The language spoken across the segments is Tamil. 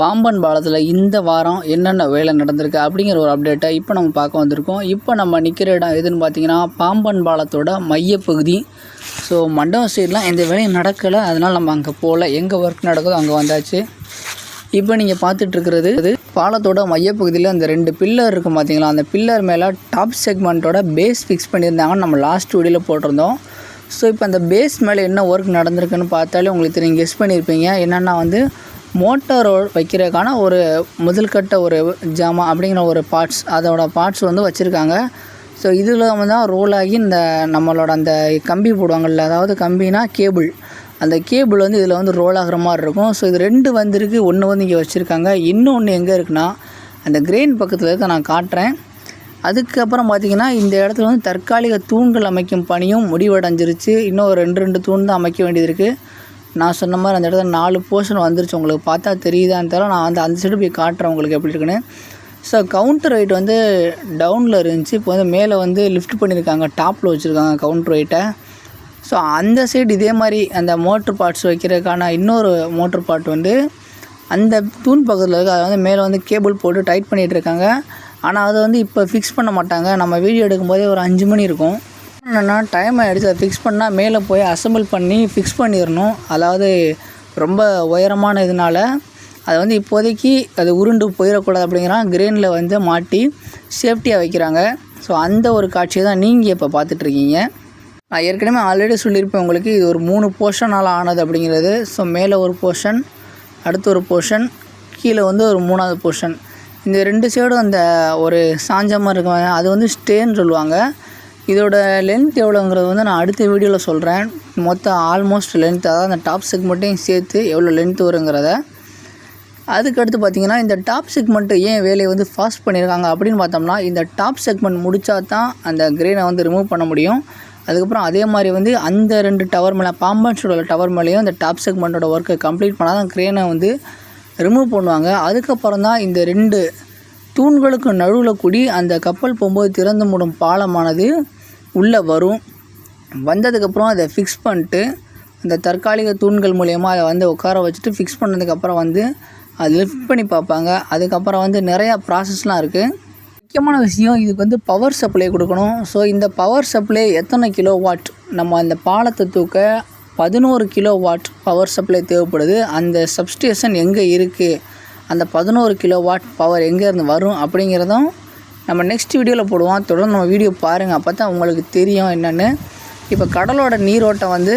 பாம்பன் பாலத்தில் இந்த வாரம் என்னென்ன வேலை நடந்திருக்கு அப்படிங்கிற ஒரு அப்டேட்டை இப்போ நம்ம பார்க்க வந்திருக்கோம். இப்போ நம்ம நிற்கிற இடம் எதுன்னு பார்த்தீங்கன்னா பாம்பன் பாலத்தோட மையப்பகுதி. ஸோ மண்டபம் சைட்லாம் எந்த வேலையும் நடக்கலை. அதனால் நம்ம அங்கே போகல எங்கே ஒர்க் நடக்குதோ அங்கே வந்தாச்சு. இப்போ நீங்கள் பார்த்துட்ருக்கிறது இது பாலத்தோட மையப்பகுதியில் அந்த ரெண்டு பில்லர் இருக்கும் பார்த்தீங்களா? அந்த பில்லர் மேலே டாப் செக்மெண்ட்டோட பேஸ் ஃபிக்ஸ் பண்ணியிருந்தாங்கன்னு நம்ம லாஸ்ட் வீடியோவில் போட்டிருந்தோம். ஸோ இப்போ அந்த பேஸ் மேலே என்ன ஒர்க் நடந்திருக்குன்னு பார்த்தாலே உங்களுக்கு நீங்கள் கெஸ் பண்ணியிருப்பீங்க. என்னென்னா வந்து மோட்டார் வைக்கிறதுக்கான ஒரு முதல்கட்ட ஒரு ஜாமான் அப்படிங்கிற ஒரு பார்ட்ஸ் அதோட பார்ட்ஸ் வந்து வச்சுருக்காங்க. ஸோ இதில் வந்து தான் ரோல் ஆகி இந்த நம்மளோட அந்த கம்பி போடுவாங்கள்ல அதாவது கம்பினா கேபிள் அந்த கேபிள் வந்து இதில் வந்து ரோல் ஆகிற மாதிரி இருக்கும். ஸோ இது ரெண்டு வந்திருக்கு ஒன்று வந்து இங்கே வச்சுருக்காங்க. இன்னொன்று எங்கே இருக்குன்னா அந்த கிரெயின் பக்கத்தில் இருக்க நான் காட்டுறேன். அதுக்கப்புறம் பார்த்திங்கன்னா இந்த இடத்துல வந்து தற்காலிக தூண்கள் அமைக்கும் பணியும் முடிவடைஞ்சிருச்சு. இன்னும் ஒரு ரெண்டு ரெண்டு தூண் தான் அமைக்க வேண்டியது இருக்குது நான் சொன்ன மாதிரி அந்த இடத்துல நாலு போர்ஷன் வந்துருச்சு. உங்களுக்கு பார்த்தா தெரியுதான்னு தெரியல நான் அந்த அந்த சைடு போய் காட்டுறேன் உங்களுக்கு எப்படி இருக்குன்னு. ஸோ கவுண்டர் ரைட் வந்து டவுனில் இருந்துச்சு. இப்போ வந்து மேலே வந்து லிஃப்ட் பண்ணியிருக்காங்க டாப்பில் வச்சுருக்காங்க கவுண்டர் ரைட்டை ஸோ அந்த சைடு இதே மாதிரி அந்த மோட்ரு பார்ட்ஸ் வைக்கிறதுக்கான இன்னொரு மோட்ரு பார்ட் வந்து அந்த தூண் பக்கத்தில் இருக்குது அதை வந்து மேலே வந்து கேபிள் போட்டு டைட் பண்ணிகிட்டு இருக்காங்க. ஆனால் அதை வந்து இப்போ ஃபிக்ஸ் பண்ண மாட்டாங்க. நம்ம வீடியோ எடுக்கும்போதே ஒரு அஞ்சு மணி இருக்கும். என்னென்னா டைம் ஆகிடுச்சு அதை ஃபிக்ஸ் பண்ணால் மேலே போய் அசம்பிள் பண்ணி ஃபிக்ஸ் பண்ணிடணும் அதாவது ரொம்ப உயரமான இதனால அதை வந்து இப்போதைக்கு அது உருண்டு போயிடக்கூடாது அப்படிங்கிறான் கிரெயினில் வந்து மாட்டி சேஃப்டியாக வைக்கிறாங்க. ஸோ அந்த ஒரு காட்சியை தான் நீங்கள் இப்போ பார்த்துட்ருக்கீங்க. நான் ஏற்கனவே ஆல்ரெடி சொல்லியிருப்பேன் உங்களுக்கு இது ஒரு மூணு போர்ஷனால் ஆனது அப்படிங்கிறது. ஸோ மேலே ஒரு போர்ஷன் அடுத்து ஒரு போர்ஷன் கீழே வந்து ஒரு மூணாவது போர்ஷன் இந்த ரெண்டு சைடும் அந்த ஒரு சாஞ்சமாக இருக்கும். அது வந்து ஸ்டேன்னு சொல்லுவாங்க. இதோட லென்த் எவ்வளோங்கிறது வந்து நான் அடுத்த வீடியோவில் சொல்கிறேன் மொத்தம் ஆல்மோஸ்ட் லென்த் அதாவது அந்த டாப் செக்மெண்ட்டையும் சேர்த்து எவ்வளோ லென்த் வருங்கிறத. அதுக்கடுத்து பார்த்தீங்கன்னா இந்த டாப் செக்மெண்ட்டு ஏன் வேலையை வந்து ஃபாஸ்ட் பண்ணியிருக்காங்க அப்படின்னு பார்த்தோம்னா இந்த டாப் செக்மெண்ட் முடித்தா தான் அந்த கிரெயினை வந்து ரிமூவ் பண்ண முடியும். அதுக்கப்புறம் அதே மாதிரி வந்து அந்த ரெண்டு டவர் மேலே பாம்பன்ஸோட டவர் மேலேயும் அந்த டாப் செக்மெண்ட்டோட ஒர்க்கை கம்ப்ளீட் பண்ணால் தான் கிரெயினை வந்து ரிமூவ் பண்ணுவாங்க. அதுக்கப்புறம் தான் இந்த ரெண்டு தூண்களுக்கு நடுவில் கூடி அந்த கப்பல் போகும்போது திறந்து மூடும் பாலமானது உள்ளே வரும். வந்ததுக்கப்புறம் அதை ஃபிக்ஸ் பண்ணிட்டு அந்த தற்காலிக தூண்கள் மூலயமா அதை வந்து உட்கார வச்சுட்டு ஃபிக்ஸ் பண்ணதுக்கப்புறம் வந்து அது லிஃப்ட் பண்ணி பார்ப்பாங்க. அதுக்கப்புறம் வந்து நிறையா ப்ராசஸ்லாம் இருக்குது முக்கியமான விஷயம் இதுக்கு வந்து பவர் சப்ளை கொடுக்கணும். ஸோ இந்த பவர் சப்ளை எத்தனை கிலோ வாட் நம்ம அந்த பாலத்தை தூக்க பதினோரு கிலோ வாட் பவர் சப்ளை தேவைப்படுது. அந்த சப்ஸ்டேஷன் எங்கே இருக்குது அந்த பதினோரு கிலோ வாட் பவர் எங்கேருந்து வரும் அப்படிங்கிறதும் நம்ம நெக்ஸ்ட் வீடியோவில் போடுவோம். தொடர்ந்து நம்ம வீடியோ பாருங்கள் அப்போ தான் உங்களுக்கு தெரியும் என்னென்னு. இப்போ கடலோட நீரோட்டம் வந்து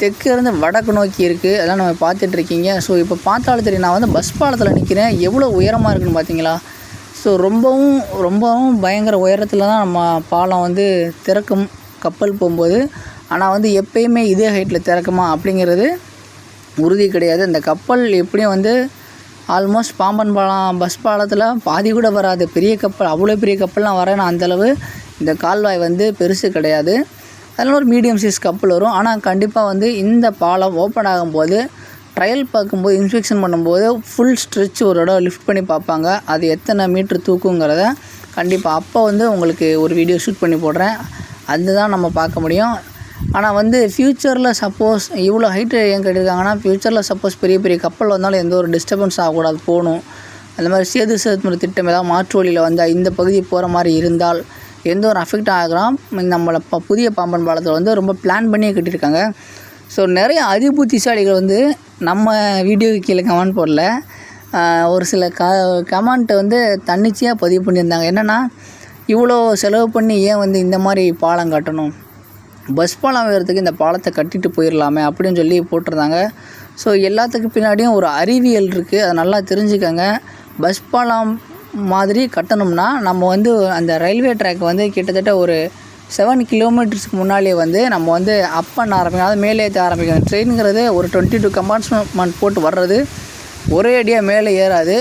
தெற்கிருந்து வடக்கு நோக்கி இருக்குது அதெல்லாம் நம்ம பார்த்துட்ருக்கீங்க ஸோ இப்போ பார்த்தாலும் தெரியும். நான் வந்து பஸ் பாலத்தில் நிற்கிறேன் எவ்வளோ உயரமாக இருக்குன்னு பார்த்தீங்களா ஸோ ரொம்பவும் ரொம்பவும் பயங்கர உயரத்தில் தான் நம்ம பாலம் வந்து திறக்கும் கப்பல் போகும்போது. ஆனால் வந்து எப்பயுமே இதே ஹைட்டில் திறக்குமா அப்படிங்கிறது உறுதி கிடையாது. இந்த கப்பல் எப்படியும் வந்து ஆல்மோஸ்ட் பாம்பன் பாலம் பஸ் பாலத்தில் பாதி கூட வராது. பெரிய கப்பல் அவ்வளோ பெரிய கப்பல்லாம் வரேன்னா அந்தளவு இந்த கால்வாய் வந்து பெருசு கிடையாது. அதனால் ஒரு மீடியம் சைஸ் கப்பல் வரும். ஆனால் கண்டிப்பாக வந்து இந்த பாலம் ஓப்பன் ஆகும்போது ட்ரையல் பார்க்கும்போது இன்ஸ்பெக்ஷன் பண்ணும்போது ஃபுல் ஸ்ட்ரெச் ஒரு இடம் லிஃப்ட் பண்ணி பார்ப்பாங்க. அது எத்தனை மீட்ரு தூக்குங்கிறத கண்டிப்பாக அப்போ வந்து உங்களுக்கு ஒரு வீடியோ ஷூட் பண்ணி போடுறேன். அதுதான் நம்ம பார்க்க முடியும். ஆனால் வந்து ஃப்யூச்சரில் சப்போஸ் இவ்வளோ ஹைட்டு ஏன் கட்டியிருக்காங்கன்னா ஃப்யூச்சரில் சப்போஸ் பெரிய பெரிய கப்பல் வந்தாலும் எந்த ஒரு டிஸ்டர்பன்ஸ் ஆகக்கூடாது போகணும். அந்த மாதிரி சேது சேதுமுறை திட்டம் ஏதாவது மாற்று வழியில் வந்தால் இந்த பகுதி போகிற மாதிரி இருந்தால் எந்த ஒரு அஃபெக்ட் ஆகலாம். நம்மளை இப்போ புதிய பாம்பன் பாலத்தில் வந்து ரொம்ப பிளான் பண்ணியே கட்டியிருக்காங்க. ஸோ நிறைய அதிபுத்திசாலிகள் வந்து நம்ம வீடியோக்கு கீழே கமெண்ட் போடல. ஒரு சில க கமெண்ட்டை வந்து தன்னிச்சையாக பதிவு பண்ணியிருந்தாங்க. என்னென்னா இவ்வளோ செலவு பண்ணி ஏன் வந்து இந்த மாதிரி பாலம் கட்டணும்? பஸ் பாலம் வேறதுக்கு இந்த பாலத்தை கட்டிட்டு போயிடலாமே அப்படின்னு சொல்லி போட்டிருந்தாங்க. ஸோ எல்லாத்துக்கு பின்னாடியும் ஒரு அறிவியல் இருக்குது அதை நல்லா தெரிஞ்சுக்கங்க. பஸ் பாலம் மாதிரி கட்டணும்னா நம்ம வந்து அந்த ரயில்வே ட்ராக் வந்து கிட்டத்தட்ட ஒரு செவன் கிலோமீட்டர்ஸ்க்கு முன்னாலே வந்து நம்ம வந்து அப் பண்ண ஆரம்பிக்கணும். அதாவது மேலே ஏற்ற ஆரம்பிக்கணும். ட்ரெயினுங்கிறது ஒரு டுவெண்ட்டி டூ கம்பார்ட்மெண்ட் போட்டு வர்றது ஒரே அடியாக மேலே ஏறாது.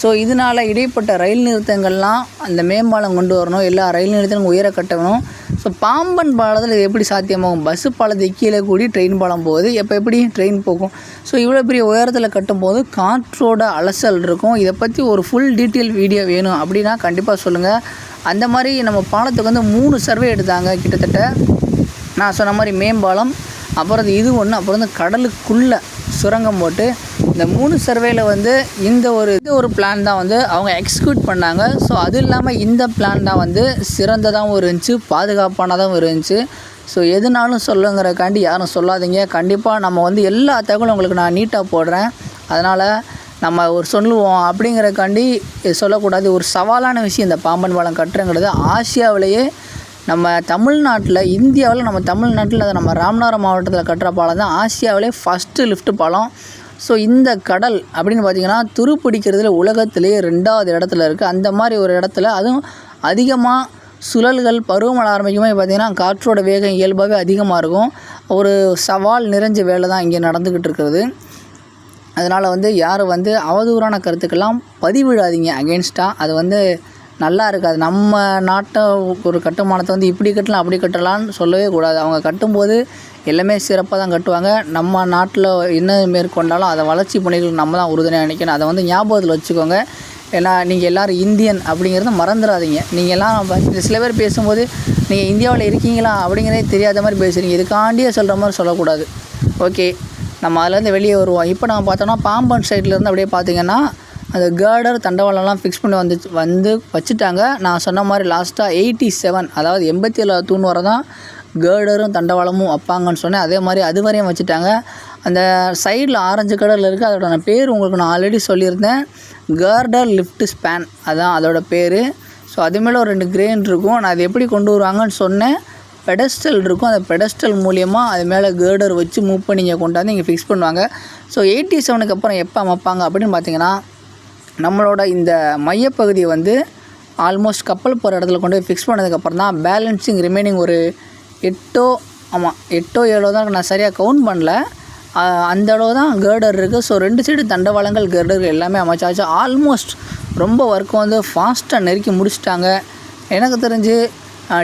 ஸோ இதனால் இடைப்பட்ட ரயில் நிறுத்தங்கள்லாம் அந்த மேம்பாலம் கொண்டு வரணும். எல்லா ரயில் நிறுத்தங்களும் உயர கட்டணும். ஸோ பாம்பன் பாலத்தில் இது எப்படி சாத்தியமாகும்? பஸ்ஸு பாலத்தை கீழே கூடி ட்ரெயின் பாலம் போகுது. எப்போ எப்படி? ட்ரெயின் போகும். ஸோ இவ்வளோ பெரிய உயரத்தில் கட்டும்போது காற்றோட அலசல் இருக்கும். இதை பற்றி ஒரு ஃபுல் டீட்டெயில் வீடியோ வேணும் அப்படின்னா கண்டிப்பாக சொல்லுங்கள் அந்த மாதிரி நம்ம பாலத்துக்கு வந்து மூணு சர்வே எடுத்தாங்க கிட்டத்தட்ட. நான் சொன்ன மாதிரி மேம்பாலம் அப்புறம் இது ஒன்று அப்புறம் வந்து கடலுக்குள்ளே சுரங்கம் போட்டு இந்த மூணு சர்வேல வந்து இந்த ஒரு இந்த ஒரு பிளான் தான் வந்து அவங்க எக்ஸிக்யூட் பண்ணாங்க. ஸோ அது இல்லாமல் இந்த பிளான் தான் வந்து சிறந்ததாகவும் இருந்துச்சு பாதுகாப்பானதாகவும் இருந்துச்சு. ஸோ எதுனாலும் சொல்லுங்கிறக்காண்டி யாரும் சொல்லாதீங்க. கண்டிப்பாக நம்ம வந்து எல்லா தகவலும் உங்களுக்கு நான் நீட்டாக போடுறேன். அதனால் நம்ம ஒரு சொல்லுவோம் அப்படிங்கிறக்காண்டி சொல்லக்கூடாது. ஒரு சவாலான விஷயம் இந்த பாம்பன் பாலம் கட்டுறங்கிறது. ஆசியாவிலேயே நம்ம தமிழ்நாட்டில் இந்தியாவில் நம்ம தமிழ்நாட்டில் அதை நம்ம ராமநாதபுரம் மாவட்டத்தில் கட்டுற பாலம் தான் ஆசியாவிலே ஃபஸ்ட்டு லிஃப்ட் பாலம். ஸோ இந்த கடல் அப்படின்னு பார்த்தீங்கன்னா துருப்பிடிக்கிறதுல உலகத்திலேயே ரெண்டாவது இடத்துல இருக்குது அந்த மாதிரி ஒரு இடத்துல அதுவும் அதிகமாக சுழல்கள் பருவமழை ஆரம்பிக்கும் பார்த்திங்கன்னா காற்றோட வேகம் இயல்பாகவே அதிகமாக இருக்கும். ஒரு சவால் நிறைஞ்ச வேலை தான் இங்கே நடந்துக்கிட்டு இருக்கிறது. அதனால் வந்து யாரும் வந்து அவதூறான கருத்துக்கெல்லாம் பதிவிடாதீங்க அகென்ஸ்டாக அது வந்து நல்லா இருக்காது. நம்ம நாட்டை ஒரு கட்டுமானத்தை வந்து இப்படி கட்டலாம் அப்படி கட்டலாம்னு சொல்லவே கூடாது. அவங்க கட்டும்போது எல்லாமே சிறப்பாக தான் கட்டுவாங்க. நம்ம நாட்டில் என்ன மேற்கொண்டாலும் அதை வளர்ச்சி பணிகள் நம்ம தான் உறுதுணையாக நினைக்கணும் அதை வந்து ஞாபகத்தில் வச்சுக்கோங்க. ஏன்னா நீங்கள் எல்லோரும் இந்தியன் அப்படிங்கிறத மறந்துடாதீங்க. நீங்கள் எல்லாம் சில பேர் பேசும்போது நீங்கள் இந்தியாவில் இருக்கீங்களா? அப்படிங்கிறதே தெரியாத மாதிரி பேசுகிறீங்க இதுக்காண்டியே சொல்கிற மாதிரி சொல்லக்கூடாது. ஓகே. நம்ம அதுலேருந்து வெளியே வருவோம். இப்போ நம்ம பார்த்தோம்னா பாம்பன் சைட்லேருந்து அப்படியே பார்த்தீங்கன்னா அந்த கேர்டர் தண்டவாளம்லாம் ஃபிக்ஸ் பண்ணி வந்து வந்து வச்சுட்டாங்க. நான் சொன்ன மாதிரி லாஸ்ட்டாக எயிட்டி செவன் அதாவது எண்பத்தி ஏழாவது தூண் வர தான் கேர்டரும் தண்டவாளமும் வைப்பாங்கன்னு சொன்னேன். அதே மாதிரி அது வரையும் வச்சுட்டாங்க. அந்த சைடில் ஆரஞ்சு கலரில் இருக்குது அதோட நான் பேர் உங்களுக்கு நான் ஆல்ரெடி சொல்லியிருந்தேன். கேர்டர் லிஃப்ட் ஸ்பேன் அதுதான் அதோட பேர். ஸோ அது மேலே ஒரு ரெண்டு கிரெயின் இருக்கும். நான் அது எப்படி கொண்டு வருவாங்கன்னு சொன்னேன். பெடஸ்டல் இருக்கும். அந்த பெடஸ்டல் மூலியமாக அது மேலே கேர்டர் வச்சு மூவ் பண்ணி இங்கே கொண்டாந்து இங்கே ஃபிக்ஸ் பண்ணுவாங்க. ஸோ எயிட்டி செவனுக்கு அப்புறம் எப்போ அமைப்பாங்க அப்படின்னு பார்த்தீங்கன்னா நம்மளோட இந்த மையப்பகுதியை வந்து ஆல்மோஸ்ட் கப்பல் போகிற இடத்துல கொண்டு போய் ஃபிக்ஸ் பண்ணதுக்கப்புறம் தான் பேலன்ஸிங் ரிமைனிங் ஒரு எட்டோ ஆமாம் எட்டோ ஏழோ தான் நான் சரியாக கவுண்ட் பண்ணல. அந்த அளவு தான் கேர்டர் இருக்குது ஸோ ரெண்டு சைடு தண்டவாளங்கள் கேர்டர்கள் எல்லாமே அமைச்சாச்சு. ஆல்மோஸ்ட் ரொம்ப ஒர்க்கும் வந்து ஃபாஸ்ட்டாக நெருக்கி முடிச்சிட்டாங்க. எனக்கு தெரிஞ்சு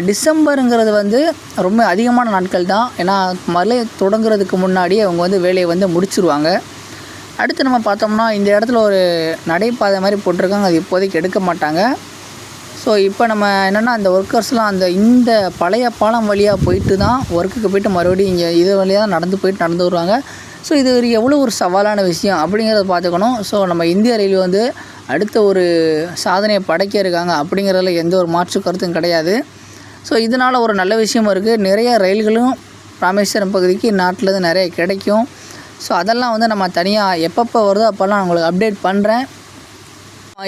டிசம்பருங்கிறது வந்து ரொம்ப அதிகமான நாட்கள் தான். ஏன்னா மழை தொடங்குறதுக்கு முன்னாடியே அவங்க வந்து வேலையை வந்து முடிச்சிருவாங்க. அடுத்து நம்ம பார்த்தோம்னா இந்த இடத்துல ஒரு நடைபாதை மாதிரி போட்டிருக்காங்க. அது இப்போதைக்கு எடுக்க மாட்டாங்க. ஸோ இப்போ நம்ம என்னென்னா அந்த ஒர்க்கர்ஸ்லாம் அந்த இந்த பழைய பாலம் வழியாக போயிட்டு தான் ஒர்க்குக்கு போயிட்டு மறுபடியும் இங்கே இது வழியாக தான் நடந்து போயிட்டு நடந்து வருவாங்க. ஸோ இது ஒரு எவ்வளோ ஒரு சவாலான விஷயம் அப்படிங்கிறத பார்த்துக்கணும். ஸோ நம்ம இந்திய ரயில்வே வந்து அடுத்த ஒரு சாதனையை படைக்க இருக்காங்க அப்படிங்கிறதுல எந்த ஒரு மாற்று கருத்தும் கிடையாது. ஸோ இதனால் ஒரு நல்ல விஷயமும் இருக்குது நிறைய ரயில்களும் ராமேஸ்வரம் பகுதிக்கு நாட்டிலேருந்து நிறைய கிடைக்கும். ஸோ அதெல்லாம் வந்து நம்ம தனியாக எப்பப்போ வருதோ அப்போல்லாம் உங்களுக்கு அப்டேட் பண்ணுறேன்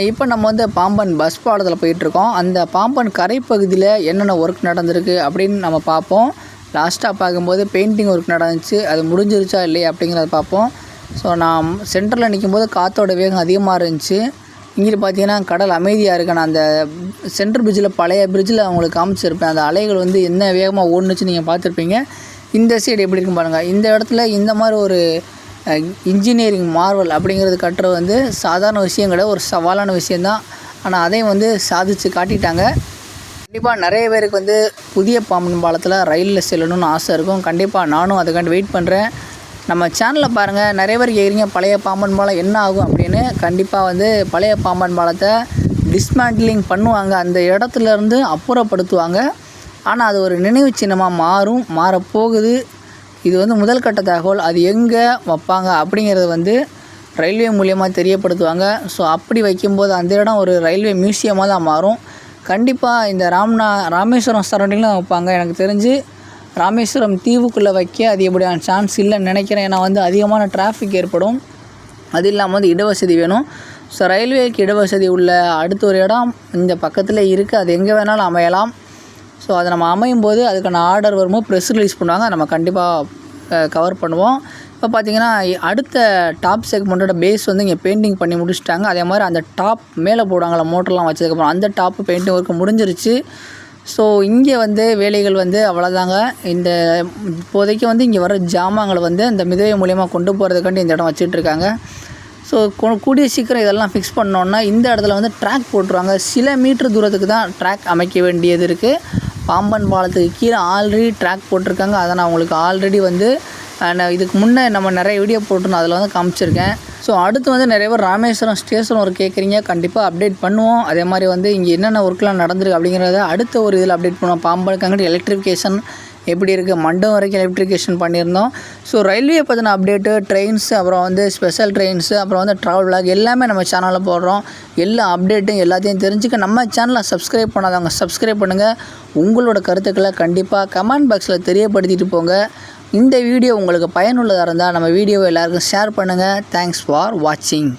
இப்போ நம்ம வந்து பாம்பன் பஸ் பாலத்தில் போயிட்டுருக்கோம். அந்த பாம்பன் கரை பகுதியில் என்னென்ன ஒர்க் நடந்திருக்கு அப்படின்னு நம்ம பார்ப்போம். லாஸ்ட்டாக பார்க்கும்போது பெயிண்டிங் ஒர்க் நடந்துச்சு. அது முடிஞ்சிருச்சா இல்லையா அப்படிங்கிறத பார்ப்போம். ஸோ நான் சென்டரில் நிற்கும் போது காற்றோட வேகம் அதிகமாக இருந்துச்சு. இங்கே பார்த்தீங்கன்னா கடல் அமைதியாக இருக்கு. நான் அந்த சென்ட்ரல் பிரிட்ஜில் பழைய பிரிட்ஜில் அவங்களுக்கு காமிச்சிருப்பேன். அந்த அலைகள் வந்து என்ன வேகமாக ஓடுனுச்சு நீங்கள் பார்த்துருப்பீங்க. இந்த சைடு எப்படி இருக்கும் பாருங்கள் இந்த இடத்துல இந்த மாதிரி ஒரு இன்ஜினியரிங் மார்வல் அப்படிங்கிறது கட்டுறது வந்து சாதாரண விஷயம் கிடையாது. ஒரு சவாலான விஷயந்தான் ஆனால் அதையும் வந்து சாதித்து காட்டிட்டாங்க. கண்டிப்பாக நிறைய பேருக்கு வந்து புதிய பாம்பன் பாலத்தில் ரயிலில் செல்லணும்னு ஆசை இருக்கும். கண்டிப்பாக நானும் அதுக்காண்டி வெயிட் பண்ணுறேன் நம்ம சேனலில் பாருங்கள் நிறைய பேர் கேட்குறீங்க பழைய பாம்பன் பாலம் என்ன ஆகும் அப்படின்னு. கண்டிப்பாக வந்து பழைய பாம்பன் பாலத்தை டிஸ்மேண்டிலிங் பண்ணுவாங்க. அந்த இடத்துல இருந்து அப்புறப்படுத்துவாங்க. ஆனால் அது ஒரு நினைவு சின்னமாக மாறும் மாறப்போகுது இது வந்து முதல் கட்ட தகவல். அது எங்கே வைப்பாங்க அப்படிங்கிறது வந்து ரயில்வே மூலியமாக தெரியப்படுத்துவாங்க. ஸோ அப்படி வைக்கும்போது அந்த இடம் ஒரு ரயில்வே மியூசியமாக தான் மாறும். கண்டிப்பாக இந்த ராம்நா ராமேஸ்வரம் சரௌண்டிங்கில் தான் வைப்பாங்க. எனக்கு தெரிஞ்சு ராமேஸ்வரம் தீவுக்குள்ளே வைக்க அதிகப்படியான சான்ஸ் இல்லைன்னு நினைக்கிறேன். ஏன்னா வந்து அதிகமான டிராஃபிக் ஏற்படும். அது இல்லாமல் வந்து இடவசதி வேணும். ஸோ ரயில்வேக்கு இடவசதி உள்ள அடுத்த ஒரு இடம் இந்த பக்கத்தில் இருக்குது அது எங்கே வேணாலும் அமையலாம். ஸோ அதை நம்ம அமையும் போது அதுக்கான ஆர்டர் வரும்போது ப்ரெஸ் ரிலீஸ் பண்ணுவாங்க. நம்ம கண்டிப்பாக கவர் பண்ணுவோம். இப்போ பார்த்தீங்கன்னா அடுத்த டாப் செக்மெண்ட்டோட பேஸ் வந்து இங்கே பெயிண்டிங் பண்ணி முடிச்சுட்டாங்க. அதே மாதிரி அந்த டாப் மேலே போடுவாங்கள மோட்டர்லாம் வச்சதுக்கப்புறம் அந்த டாப் பெயிண்டிங் ஒர்க்கு முடிஞ்சிருச்சு. ஸோ இங்கே வந்து வேலைகள் வந்து அவ்வளோதாங்க இந்த இப்போதைக்கு வந்து இங்கே வர ஜாமான்களை வந்து இந்த மிதவை மூலியமாக கொண்டு போகிறதுக்காண்டி இந்த இடம் வச்சுட்ருக்காங்க இருக்காங்க. ஸோ கூடிய சீக்கிரம் இதெல்லாம் ஃபிக்ஸ் பண்ணோன்னா இந்த இடத்துல வந்து ட்ராக் போட்டுருவாங்க. சில மீட்டர் தூரத்துக்கு தான் ட்ராக் அமைக்க வேண்டியது இருக்குது பாம்பன் பாலத்துக்கு கீழே ஆல்ரெடி ட்ராக் போட்டிருக்காங்க. அதை நான் உங்களுக்கு ஆல்ரெடி வந்து நான் இதுக்கு முன்னே நம்ம நிறைய வீடியோ போட்டிருந்தோம். அதில் வந்து காமிச்சிருக்கேன். ஸோ அடுத்து வந்து நிறைய பேர் ராமேஸ்வரம் ஸ்டேஷன் ஒரு கேட்குறீங்க கண்டிப்பாக அப்டேட் பண்ணுவோம். அதே மாதிரி வந்து இங்கே என்னென்ன ஒர்க்லாம் நடந்திருக்கு அப்படிங்கிறத அடுத்த ஒரு இதில் அப்டேட் பண்ணுவோம். பாம்பன் கங்கிட்டு எலக்ட்ரிஃபிகேஷன் எப்படி இருக்குது மண்டபம் வரைக்கும் எலக்ட்ரிகேஷன் பண்ணியிருந்தோம். ஸோ ரயில்வே பற்றின அப்டேட்டு ட்ரெயின்ஸ் அப்புறம் வந்து ஸ்பெஷல் ட்ரெயின்ஸு அப்புறம் வந்து ட்ராவல் விளாக் எல்லாமே நம்ம சேனலில் போடுறோம். எல்லா அப்டேட்டும் எல்லாத்தையும் தெரிஞ்சுக்க நம்ம சேனலை சப்ஸ்கிரைப் பண்ணாதவங்க சப்ஸ்கிரைப் பண்ணுங்கள் உங்களோட கருத்துக்களை கண்டிப்பாக கமெண்ட் பாக்ஸில் தெரியப்படுத்திட்டு போங்க. இந்த வீடியோ உங்களுக்கு பயனுள்ளதாக இருந்தால் நம்ம வீடியோவை எல்லாருக்கும் ஷேர் பண்ணுங்கள் தேங்க்ஸ் ஃபார் வாட்சிங்